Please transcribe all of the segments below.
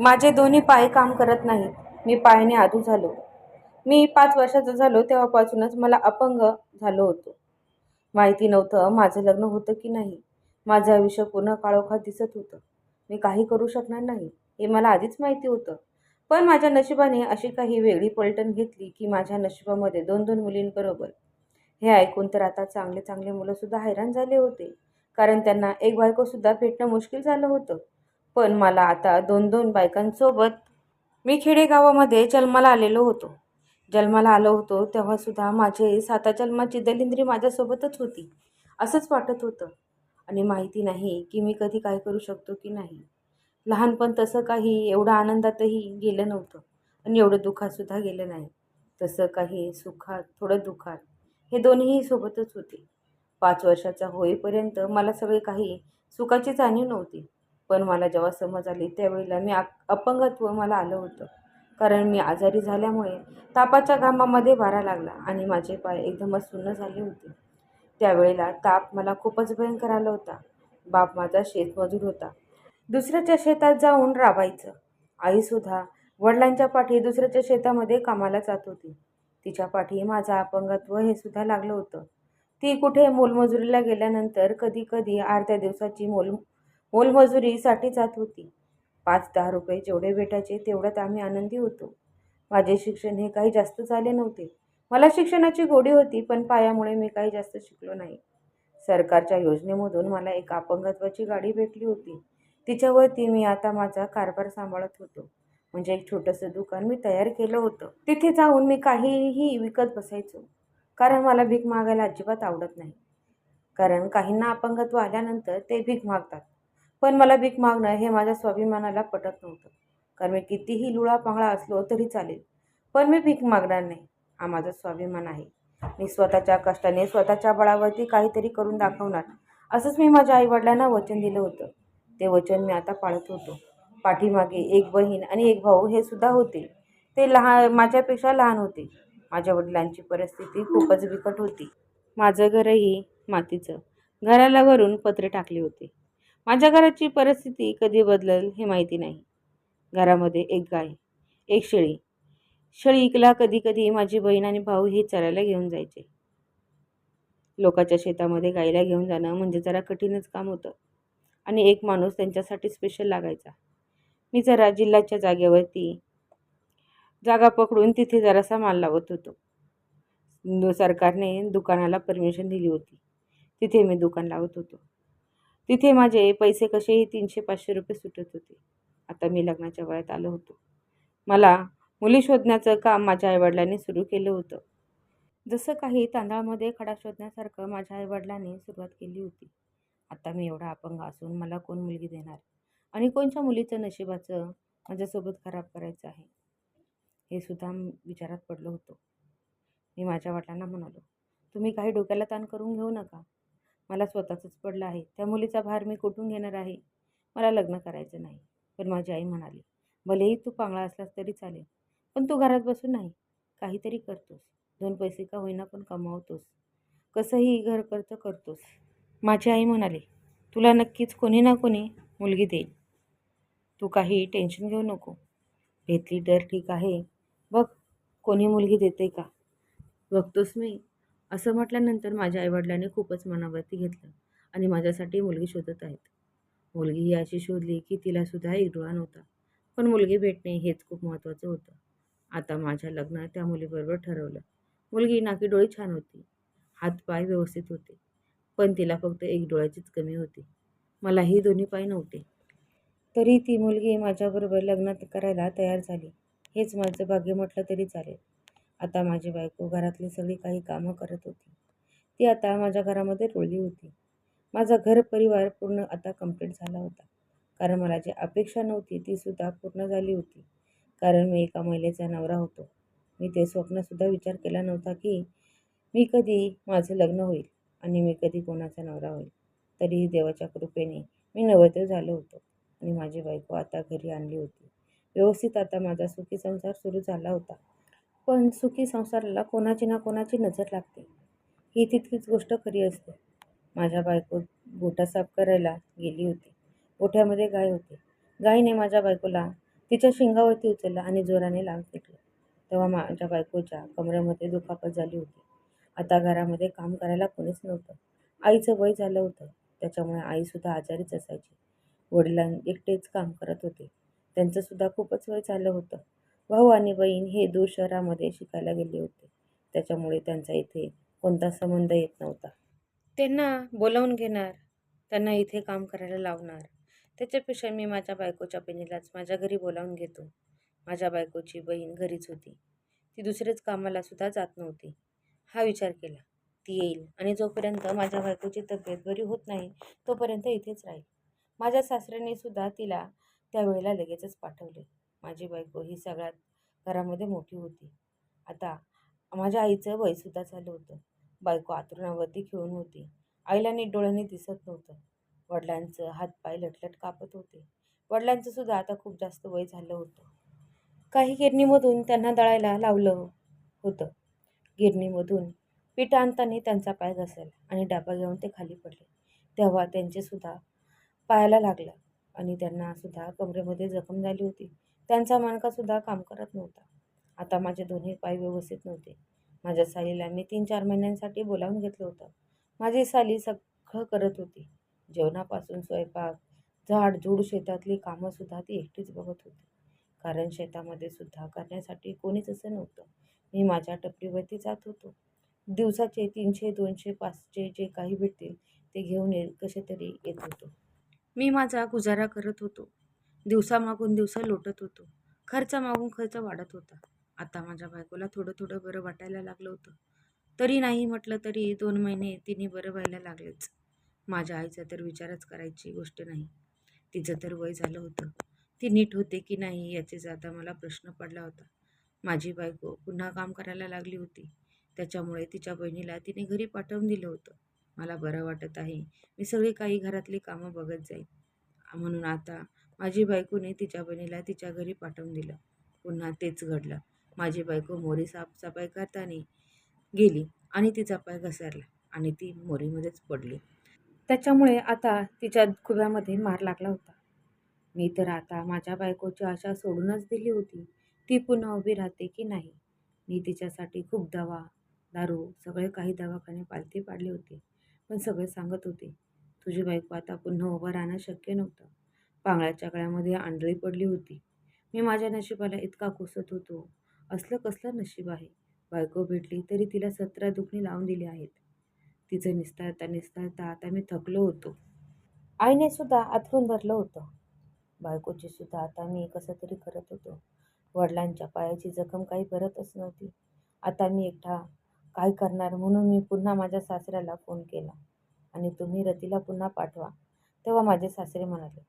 माझे दोन्ही पाय काम करत नाहीत. मी पायाने आधू झालो. मी पाच वर्षाचा झालो तेव्हापासूनच मला अपंग झालो होतो. माहिती नव्हतं माझं लग्न होतं की नाही. माझं आयुष्य पूर्ण काळोखात दिसत होतं. मी काही करू शकणार नाही हे मला आधीच माहिती होतं. पण माझ्या नशिबाने अशी काही वेगळी पलटण घेतली की माझ्या नशिबामध्ये दोन दोन मुलींबरोबर. हे ऐकून तर आता चांगले चांगले मुलंसुद्धा हैराण झाले होते. कारण त्यांना एक बायकोसुद्धा भेटणं मुश्किल झालं होतं. पण मला आता दोन दोन बायकांसोबत मी खेडेगावामध्ये जन्माला आलेलो होतो. जन्माला आलो होतो तेव्हासुद्धा माझे साता जन्माची दलिंद्री माझ्यासोबतच होती असंच वाटत होतं. आणि माहिती नाही की मी कधी काय करू शकतो की नाही. लहानपण तसं काही एवढं आनंदातही गेलं नव्हतं आणि एवढं दुःखातसुद्धा गेलं नाही. तसं काही सुखात थोडं दुःखात हे दोन्हीही सोबतच होते. पाच वर्षाचा होईपर्यंत मला सगळे काही सुखाची जाणीव नव्हती. पण मला जेव्हा समज आली त्यावेळेला मी अपंगत्व मला आलं होतं. कारण मी आजारी झाल्यामुळे तापाच्या घामामध्ये वारा लागला आणि माझे पाय एकदमच सुन्न झाले होते. त्यावेळेला ताप मला खूपच भयंकर आला होता. बाप माझा शेतमजूर होता. दुसऱ्याच्या शेतात जाऊन राबायचं. आईसुद्धा वडिलांच्या पाठी दुसऱ्याच्या शेतामध्ये कामाला जात होती. तिच्या पाठी माझं अपंगत्व हे सुद्धा लागलं होतं. ती कुठे मोलमजुरीला गेल्यानंतर कधी कधी अर्ध्या दिवसाची मोल मोलमजुरीसाठी जात होती. पाच दहा रुपये जेवढे भेटायचे तेवढ्यात आम्ही आनंदी होतो. माझे शिक्षण हे काही जास्त झाले नव्हते. मला शिक्षणाची गोडी होती पण पायामुळे मी काही जास्त शिकलो नाही. सरकारच्या योजनेमधून मला एक अपंगत्वाची गाडी भेटली होती. तिच्यावरती मी आता माझा कारभार सांभाळत होतो. म्हणजे एक छोटंसं दुकान मी तयार केलं होतं. तिथे जाऊन मी काहीही विकत बसायचो. कारण मला भीक मागायला अजिबात आवडत नाही. कारण काहींना अपंगत्व आल्यानंतर ते भीक मागतात. पण मला भीक मागणं हे माझ्या स्वाभिमानाला पटत नव्हतं. कारण मी कितीही लुळा पांगळा असलो तरी चालेल. पण मी भीक मागणार नाही. हा माझा स्वाभिमान आहे. मी स्वतःच्या कष्टाने स्वतःच्या बळावरती काहीतरी करून दाखवणार. असंच मी माझ्या आईवडिलांना वचन दिलं होतं. ते वचन मी आता पाळत होतो. पाठीमागे एक बहीण आणि एक भाऊ हे सुद्धा होते. ते लहान माझ्यापेक्षा लहान होते. माझ्या वडिलांची परिस्थिती खूपच बिकट होती. माझं घरही मातीचं. घराला वरून पत्रे टाकले होते. माझ्या घराची परिस्थिती कधी बदलेल हे माहिती नाही. घरामध्ये एक गाय एक शेळी. शेळीकला कधी कधी माझी बहीण आणि भाऊ हे चरायला घेऊन जायचे. लोकांच्या शेतामध्ये गाईला घेऊन जाणं म्हणजे जरा कठीणच काम होतं आणि एक माणूस त्यांच्यासाठी स्पेशल लागायचा. मी जरा जिल्ह्याच्या जागेवरती जागा पकडून तिथे जरासा माल लावत होतो. सरकारने दुकानाला परमिशन दिली होती. तिथे मी दुकान लावत होतो. तिथे माझे पैसे कसेही तीनशे पाचशे रुपये सुटत होते. आता मी लग्नाच्या वयात आलो होतो. मला मुली शोधण्याचं काम माझ्या आईवडिलांनी सुरू केलं होतं. जसं काही तांदळामध्ये खडा शोधण्यासारखं माझ्या आईवडिलांनी सुरुवात केली होती. आता मी एवढा अपंग असून मला कोण मुलगी देणार? आणि कोणच्या मुलीचं नशिबाचं माझ्यासोबत खराब करायचं आहे? हे सुद्धा विचारात पडलं होतं. मी माझ्या वडिलांना म्हणालो तुम्ही काही डोक्याला ताण करून घेऊ नका. मला स्वतःचंच पडलं आहे. त्या मुलीचा भार मी कुठून घेणार आहे? मला लग्न करायचं नाही. पण माझी आई म्हणाली भलेही तू पांगळा असलास तरी चालेल पण तू घरात बसून नाही. काहीतरी करतोस. दोन पैसे का होईना पण कमावतोस. कसंही घर खर्च करतोस. माझी आई म्हणाली तुला नक्कीच कोणी ना कोणी मुलगी देईल. तू काही टेन्शन घेऊ नको. भेटली तर ठीक आहे. बघ कोणी मुलगी देते का? बघतोस मी. असं म्हटल्यानंतर माझ्या आईवडिलांनी खूपच मनावरती घेतलं आणि माझ्यासाठी मुलगी शोधत आहेत. मुलगी ही अशी शोधली की तिलासुद्धा एक डोळा नव्हता पण मुलगी भेटणे हेच खूप महत्त्वाचं होतं. आता माझ्या लग्न त्या मुलीबरोबर ठरवलं. मुलगी नाकी डोळी छान होती हातपाय व्यवस्थित होते पण तिला फक्त एक डोळ्याचीच कमी होती. मलाही दोन्ही पाय नव्हते. तरी ती मुलगी माझ्याबरोबर लग्न करायला तयार झाली. हेच माझं भाग्य म्हटलं तरी चालेल. आता माझी बायको घरातली सगळी काही कामं करत होती. ती आता माझ्या घरामध्ये रुळली होती. माझा घर परिवार पूर्ण आता कंप्लीट झाला होता. कारण मला जी अपेक्षा नव्हती तीसुद्धा पूर्ण झाली होती. कारण मी एका महिलेचा नवरा होतो. मी ते स्वप्नसुद्धा विचार केला नव्हता की मी कधी माझं लग्न होईल आणि मी कधी कोणाचा नवरा होईल. तरीही देवाच्या कृपेने मी नवरदेव झालो होतो आणि माझी बायको आता घरी आणली होती. व्यवस्थित आता माझा सुखी संसार सुरू झाला होता. पण सुखी संसाराला कोणाची ना कोणाची नजर लागते. ही तितकीच गोष्ट खरी असते. माझ्या बायको गोठा साफ करायला गेली होती. गोठ्यामध्ये गाय होती. गायीने माझ्या बायकोला तिच्या शिंगावरती उचललं आणि जोराने लांब फेकलं. तेव्हा माझ्या बायकोच्या कमरेमध्ये दुखापत झाली होती. आता घरामध्ये काम करायला कोणीच नव्हतं. आईचं वय झालं होतं. त्याच्यामुळे आईसुद्धा आजारीच असायची. वडिलां एकटेच काम करत होते. त्यांचंसुद्धा खूपच वय झालं होतं. भाऊ आणि बहीण हे दूर शहरामध्ये शिकायला गेले होते. त्याच्यामुळे त्यांचा इथे कोणता संबंध येत नव्हता. त्यांना बोलावून घेणार त्यांना इथे काम करायला लावणार. त्याच्यापेक्षा मी माझ्या बायकोच्या बहिणीलाच माझ्या घरी बोलावून घेतो. माझ्या बायकोची बहीण घरीच होती. ती दुसरेच कामाला सुद्धा जात नव्हती. हा विचार केला. ती येईल आणि जोपर्यंत माझ्या बायकोची तब्येत बरी होत नाही तोपर्यंत इथेच राहील. माझ्या सासऱ्याने सुद्धा तिला त्यावेळेला लगेचच पाठवले. माझी बायको ही सगळ्यात घरामध्ये मोठी होती. आता माझ्या आईचं वयसुद्धा झालं होतं. बायको आतरुणावरती खेळून होती. आईला नीट डोळ्यांनी दिसत नव्हतं. वडिलांचं हातपाय लटलट कापत होते. वडिलांचं सुद्धा आता खूप जास्त वय झालं होतं. काही गिरणीमधून त्यांना दळायला लावलं होतं. गिरणीमधून पीठ आणताना त्यांचा पाय घसरला आणि डाबा घेऊन ते खाली पडले. तेव्हा त्यांचे सुद्धा पायाला लागलं आणि त्यांना सुद्धा कमरेमध्ये जखम झाली होती. त्यांचा मणकासुद्धा काम करत नव्हता. आता माझे दोन्ही पाय व्यवस्थित नव्हते. माझ्या सालीला मी तीन चार महिन्यांसाठी बोलावून घेतलं होतं. माझी साली सगळं करत होती. जेवणापासून स्वयंपाक झाडझूड शेतातली कामंसुद्धा ती एकटीच बघत होती. कारण शेतामध्ये सुद्धा करण्यासाठी कोणीच असं नव्हतं. मी माझ्या टपरीवरती जात होतो. दिवसाचे तीनशे दोनशे पाचशे जे काही भेटतील ते घेऊन ये कसे तरी येत होतो. मी माझा गुजारा करत होतो. दिवसामागून दिवसा लोटत होतो. खर्चामागून खर्च वाढत होता. आता माझ्या बायकोला थोडं थोडं बरं वाटायला लागलं होतं. तरी नाही म्हटलं तरी दोन महिने तिने बरं व्हायला लागलेच. माझ्या आईचा तर विचारच करायची गोष्ट नाही. तिचं तर वय झालं होतं. ती नीट होते की नाही याचेचा आता मला प्रश्न पडला होता. माझी बायको पुन्हा काम करायला लागली होती. त्याच्यामुळे तिच्या बहिणीला तिने घरी पाठवून दिलं होतं. मला बरं वाटत आहे मी सगळी काही घरातली कामं बघत जाईन. म्हणून आता माझी बायकोने तिच्या बहिणीला तिच्या घरी पाठवून दिलं. पुन्हा तेच घडलं. माझी बायको मोरी साफसफाई करताना गेली आणि तिचा पाय घसरला आणि ती मोरीमध्येच पडली. त्याच्यामुळे आता तिच्या खुब्यामध्ये मार लागला होता. मी तर आता माझ्या बायकोची आशा सोडूनच दिली होती. ती पुन्हा उभी राहते की नाही? मी तिच्यासाठी खूप दवा दारू सगळे काही दवाखाने पालथी पाडले होते. पण सगळे सांगत होते तुझी बायको आता पुन्हा उभं राहणं शक्य नव्हतं. पांगळ्याच्या गळ्यामध्ये आंधळी पडली होती. मी माझ्या नशिबाला इतका कोसत होतो. असलं कसलं नशीब आहे. बायको भेटली तरी तिला सतरा दुखणी लावून दिली आहेत. तिचं निस्तारता निस्तारता आता मी थकलो होतो. आईने सुद्धा आथरून धरलं होतं. बायकोची सुद्धा आता मी कसं तरी करत होतो. वडिलांच्या पायाची जखम काही भरतच नव्हती. आता मी एकटा काय करणार म्हणून मी पुन्हा माझ्या सासऱ्याला फोन केला. आणि तुम्ही रतीला पुन्हा पाठवा तेव्हा माझे सासरे म्हणाले.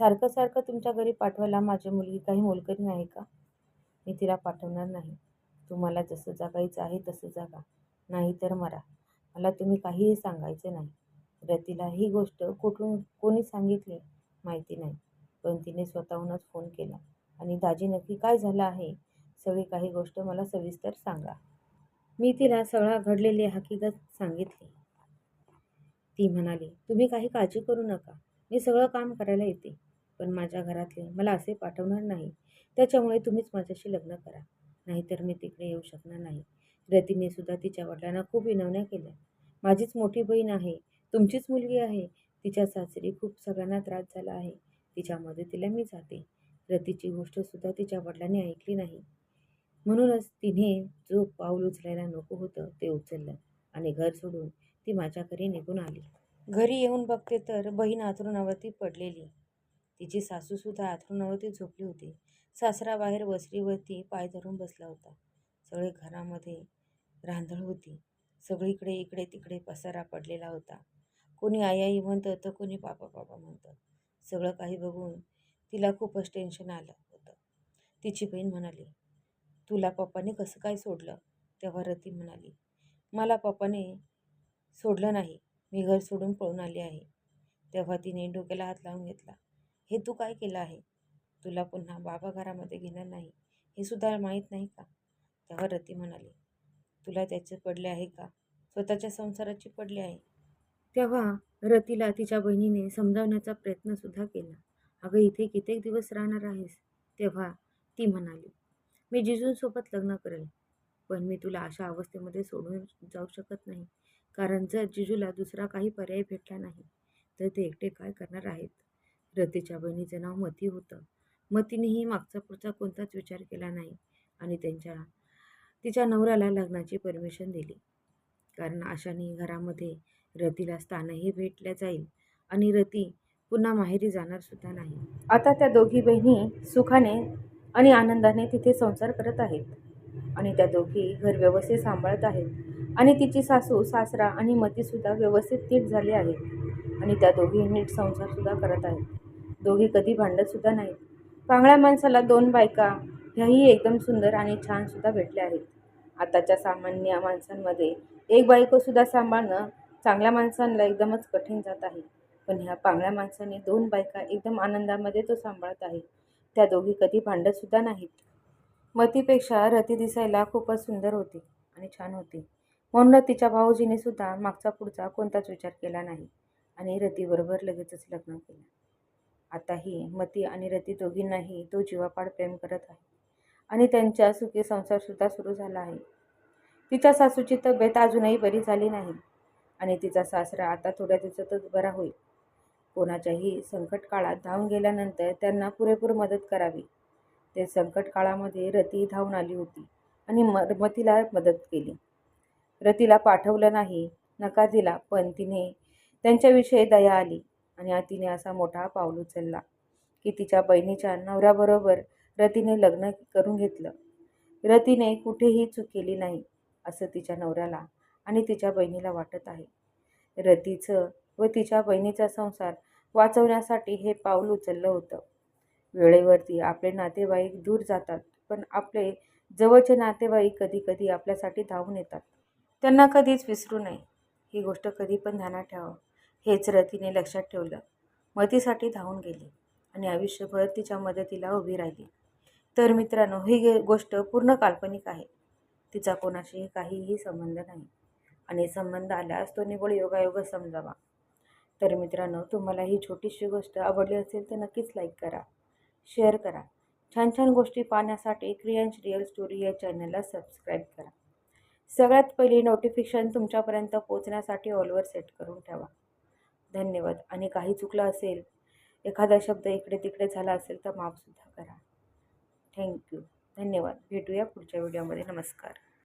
सारखं सारखं तुमच्या घरी पाठवायला माझी मुलगी काही मोलकरी नाही का? मी तिला पाठवणार नाही. तुम्हाला जसं जगायचं आहे तसं जगा नाही तर मरा. मला तुम्ही काहीही सांगायचं नाही. रतीला ही गोष्ट कुठून कोणी सांगितली माहिती नाही. पण तिने स्वतःहूनच फोन केला. आणि दाजी नक्की काय झालं आहे? सगळी काही गोष्ट मला सविस्तर सांगा. मी तिला सगळा घडलेली हकीकत सांगितली. ती म्हणाली तुम्ही काही काळजी करू नका. मी सगळं काम करायला येते. पण माझ्या घरातले मला असे पाठवणार नाही. त्याच्यामुळे तुम्हीच माझ्याशी लग्न करा. नाहीतर मी तिकडे येऊ शकणार नाही. रतीने सुद्धा तिच्या वडिलांना खूप विनवण्या केल्या. माझीच मोठी बहीण आहे. तुमचीच मुलगी आहे. तिच्या सासरी खूप सगळ्यांना त्रास झाला आहे. तिच्या मदतीला मी जाते. रतीची गोष्टसुद्धा तिच्या वडिलांनी ऐकली नाही. म्हणूनच तिने जो पाऊल उचलायला नको होतं ते उचललं आणि घर सोडून ती माझ्या घरी निघून आली. घरी येऊन बघते तर बहीण आथरुणावरती पडलेली. तिची सासूसुद्धा आथरुणावरती झोपली होती. सासरा बाहेर वसरीवरती पाय धरून बसला होता. सगळे घरामध्ये रांधळ होती. सगळीकडे इकडे तिकडे पसारा पडलेला होता. कोणी आई आई म्हणतं तर कोणी पापा पापा म्हणतं सगळं काही बघून तिला खूपच टेन्शन आलं होतं. तिची बहीण म्हणाली तुला पप्पाने कसं काय सोडलं? तेव्हा रती म्हणाली मला पप्पाने सोडलं नाही. मी घर सोडून पळून आली आहे. तेव्हा तिने डोक्याला हात लावून घेतला. हे तू काय केलं आहे? तुला पुन्हा बाबा घरामध्ये घेणार नाही हे सुद्धा माहीत नाही का? तेव्हा रती म्हणाली तुला त्याचे पडले आहे का? स्वतःच्या संसाराची पडले आहे. तेव्हा रतीला तिच्या बहिणीने समजावण्याचा प्रयत्नसुद्धा केला. अगं इथे कित्येक दिवस राहणार आहेस? तेव्हा ती म्हणाली मी जिजूंसोबत लग्न करेल पण मी तुला अशा अवस्थेमध्ये सोडून जाऊ शकत नाही. कारण जर जिजूला दुसरा काही पर्याय भेटला नाही तर ते एकटे काय करणार आहेत? रतीच्या बहिणीचं नाव मती होतं. मतीनेही मागचा पुढचा कोणताच विचार केला नाही आणि त्यांच्या तिच्या नवऱ्याला लग्नाची परमिशन दिली. कारण अशाने घरामध्ये रतीला स्थानही भेटल्या जाईल आणि रती पुन्हा माहेरी जाणार सुद्धा नाही. आता त्या दोघी बहिणी सुखाने आणि आनंदाने तिथे संसार करत आहेत आणि त्या दोघी घर व्यवस्थित सांभाळत आहेत. आणि तिची सासू सासरा आणि मतीसुद्धा व्यवस्थित तीट झाले आहेत. आणि त्या दोघी नीट संसारसुद्धा करत आहेत. दोघी कधी भांडतसुद्धा नाहीत. पांगळ्या माणसाला दोन बायका ह्याही एकदम सुंदर आणि छानसुद्धा भेटल्या आहेत. आताच्या सामान्य माणसांमध्ये एक बायकोसुद्धा सांभाळणं चांगल्या माणसांना एकदमच कठीण जात आहे. पण ह्या पांगळ्या माणसाने दोन बायका एकदम आनंदामध्ये तो सांभाळत आहे. त्या दोघी कधी भांडतसुद्धा नाहीत. मतीपेक्षा रती दिसायला खूपच सुंदर होती आणि छान होती. म्हणून तिच्या भाऊजीने सुद्धा मागचा पुढचा कोणताच विचार केला नाही आणि रतीबरोबर लगेचच लग्न केलं. आताही मती आणि रती दोघींनाही तो जीवापाड प्रेम करत आहे आणि त्यांच्या सुखी संसारसुद्धा सुरू झाला आहे. तिच्या सासूची तब्येत अजूनही बरी झाली नाही आणि तिचा सासरा आता थोड्या दिवसातच बरा होईल. कोणाच्याही संकट काळात धावून गेल्यानंतर त्यांना पुरेपूर मदत करावी. ते संकट काळामध्ये रती धावून आली होती आणि म मतीला मदत केली. रतीला पाठवलं नाही नकार दिला पण तिने त्यांच्याविषयी दया आली आणि तिने असा मोठा पाऊल उचलला की तिच्या बहिणीच्या नवऱ्याबरोबर रतीने लग्न करून घेतलं. रतीने कुठेही चूक केली नाही असं तिच्या नवऱ्याला आणि तिच्या बहिणीला वाटत आहे. रतीचं व तिच्या बहिणीचा संसार वाचवण्यासाठी हे पाऊल उचललं होतं. वेळेवरती आपले नातेवाईक दूर जातात पण आपले जवळचे नातेवाईक कधी कधी आपल्यासाठी धावून येतात. त्यांना कधीच विसरू नये. ही गोष्ट कधी पण ध्यानात ठेवावं. हेच रतीने लक्षात ठेवलं. मतीसाठी धावून गेली आणि आयुष्यभर तिच्या मदतीला उभी राहिली. तर मित्रांनो ही गोष्ट पूर्ण काल्पनिक आहे. तिचा कोणाशीही काहीही संबंध नाही. आणि संबंध आल्यास तो निवड योगायोग समजावा. तर मित्रांनो तुम्हाला ही छोटीशी गोष्ट आवडली असेल तर नक्कीच लाईक करा शेअर करा. छान छान गोष्टी पाहण्यासाठी क्रियांश रिअल स्टोरी या चॅनलला सबस्क्राईब करा. सगळ्यात पहिली नोटिफिकेशन तुमच्यापर्यंत पोहोचण्यासाठी ऑलवर सेट करून ठेवा. धन्यवाद. आणि काही चुकलं असेल एखादा शब्द इकडे तिकडे झाला असेल तर माफसुद्धा करा. थँक्यू धन्यवाद. भेटूया पुढच्या व्हिडिओमध्ये नमस्कार.